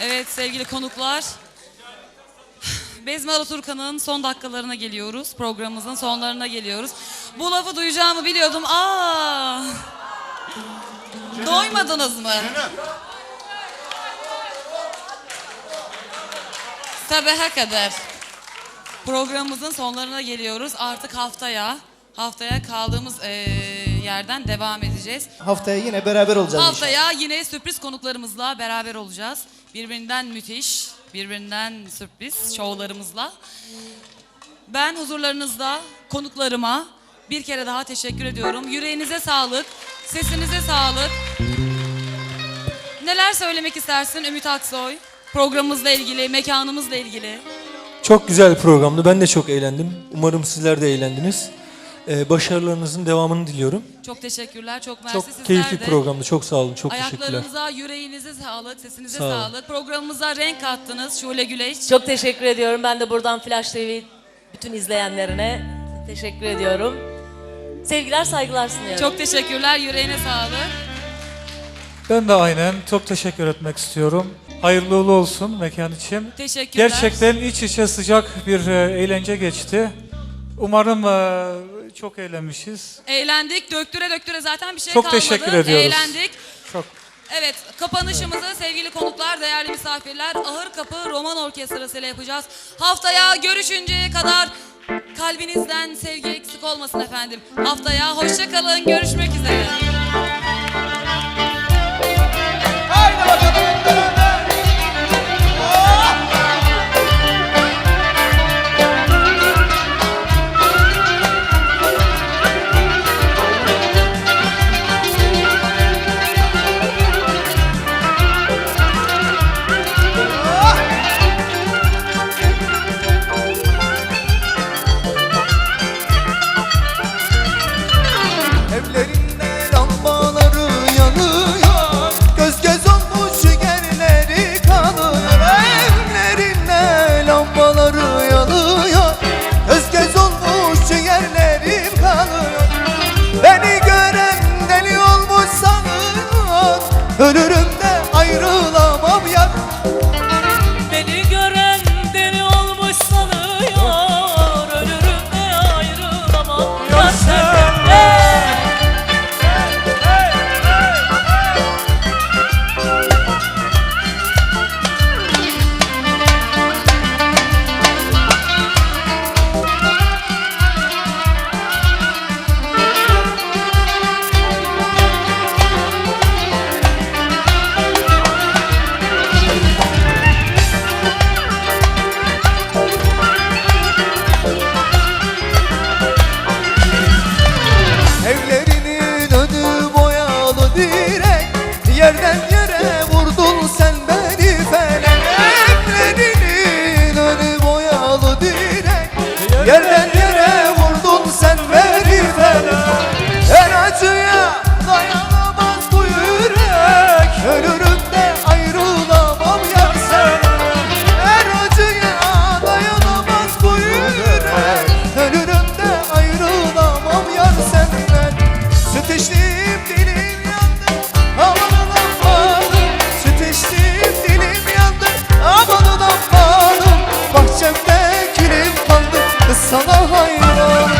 Evet sevgili konuklar. Bezmi Alaturka'nın son dakikalarına geliyoruz. Programımızın sonlarına geliyoruz. Bu lafı duyacağımı biliyordum. Aa! Doymadınız mı? Sabaha kadar. Programımızın sonlarına geliyoruz. Artık haftaya, haftaya kaldığımız eee, yerden devam edeceğiz. Haftaya yine beraber olacağız. Haftaya yine sürpriz konuklarımızla beraber olacağız. Birbirinden müthiş, birbirinden sürpriz şovlarımızla. Ben huzurlarınızda konuklarıma bir kere daha teşekkür ediyorum. Yüreğinize sağlık, sesinize sağlık. Neler söylemek istersin Ümit Aksoy? Programımızla ilgili, mekanımızla ilgili. Çok güzel programdı. Ben de çok eğlendim. Umarım sizler de eğlendiniz. Ee, başarılarınızın devamını diliyorum. Çok teşekkürler, çok mersi Çok sizler keyifli de. programdı. Çok sağ olun. Çok teşekkürler. Ayaklarınıza, yüreğinize sağlık, sesinize Sağ olun. sağlık. Programımıza renk kattınız Şule Güleç. Çok teşekkür ediyorum. Ben de buradan Flash TV bütün izleyenlerine teşekkür ediyorum. Sevgiler, saygılar sunuyorum. Çok teşekkürler, yüreğine sağlık. Ben de aynen çok teşekkür etmek istiyorum. Hayırlı uğurlu olsun mekan için. Teşekkürler. Gerçekten iç içe sıcak bir e, eğlence geçti. Umarım e, çok eğlenmişiz. Eğlendik, döktüre döktüre zaten bir şey Çok kalmadı. teşekkür ediyoruz. Eğlendik. Çok Evet, kapanışımızı sevgili konuklar, değerli misafirler, Ahır Kapı Roman Orkestrası ile yapacağız. Haftaya görüşünceye kadar kalbinizden sevgi eksik olmasın efendim. Haftaya hoşça kalın, görüşmek üzere. Ölürüm Bahçemde kilim kaldı Kız sana hayran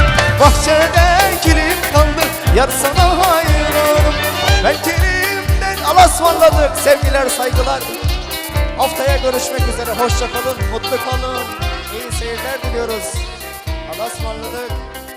Bahçede kilim kaldı Yar sana hayran Ben kilimden alasmanladık Sevgiler saygılar Haftaya görüşmek üzere. Hoşça kalın, mutlu kalın. İyi seyirler diliyoruz. Allah'a ısmarladık.